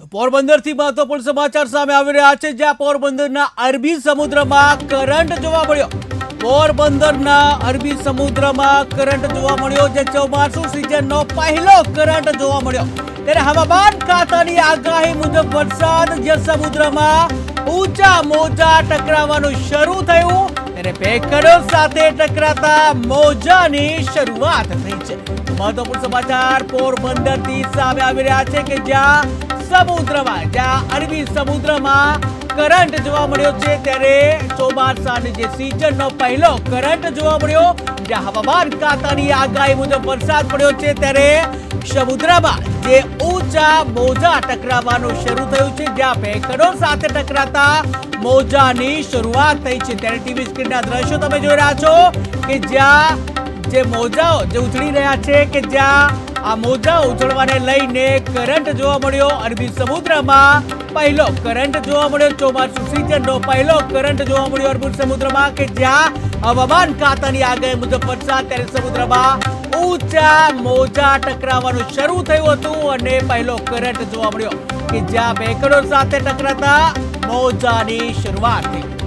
તો પોરબંદરથી મહત્વપૂર્ણ સમાચાર સામે આવી રહ્યા છે, જ્યાં પોરબંદરના અરબી સમુદ્રમાં કરંટ જોવા મળ્યો. પોરબંદરના અરબી સમુદ્રમાં કરંટ જોવા મળ્યો જે ચોમાસુ સિઝનનો પહેલો કરંટ જોવા મળ્યો. ત્યારે હવામાન ખાતાની આગાહી મુજબ વરસાદ જે સમુદ્રમાં ઊંચા મોજા ટકરાવવાનું શરૂ થયું, ત્યારે ભેખડો સાથે ટકરાતા મોજાની શરૂઆત થઈ છે. મહત્વપૂર્ણ સમાચાર પોરબંદરથી સામે આવી રહ્યા છે કે જ્યાં સમુદ્રમાં, જ્યાં અરબી સમુદ્રમાં કરંટ જોવા મળ્યો છે, ત્યારે ચોમાસાની જે સિઝનનો પહેલો કરંટ જોવા મળ્યો, જ્યાં હવામાન ખાતાની આગાહી મુજબ વરસાદ પડ્યો છે, ત્યારે સમુદ્રમાં જે ઊંચા મોજા ટકરાવવાનું શરૂ થયું છે, જ્યાં ભેંકડો સાથે ટકરાતા મોજાની શરૂઆત થઈ છે. ત્યારે ટીવી સ્ક્રીનના દ્રશ્યો તમે જોઈ રહ્યા છો કે જ્યાં જે મોજાઓ જે ઉછળી રહ્યા છે કે જ્યાં આ મોજા ઉછળવાને લઈને કરંટ જોવા મળ્યો. અરબી સમુદ્રમાં પહેલો કરંટ જોવા મળ્યો. ચોમાસુ સિઝનનો પહેલો કરંટ જોવા મળ્યો અરબી સમુદ્રમાં કે જ્યાં હવામાન ખાતાની આગાહી મુજબ વરસાદ. ત્યારે સમુદ્રમાં ઊંચા મોજા ટકરાવવાનું શરૂ થયું હતું અને પહેલો કરંટ જોવા મળ્યો કે જ્યાં ભેખડો સાથે ટકરાતા મોજાની શરૂઆત થઈ.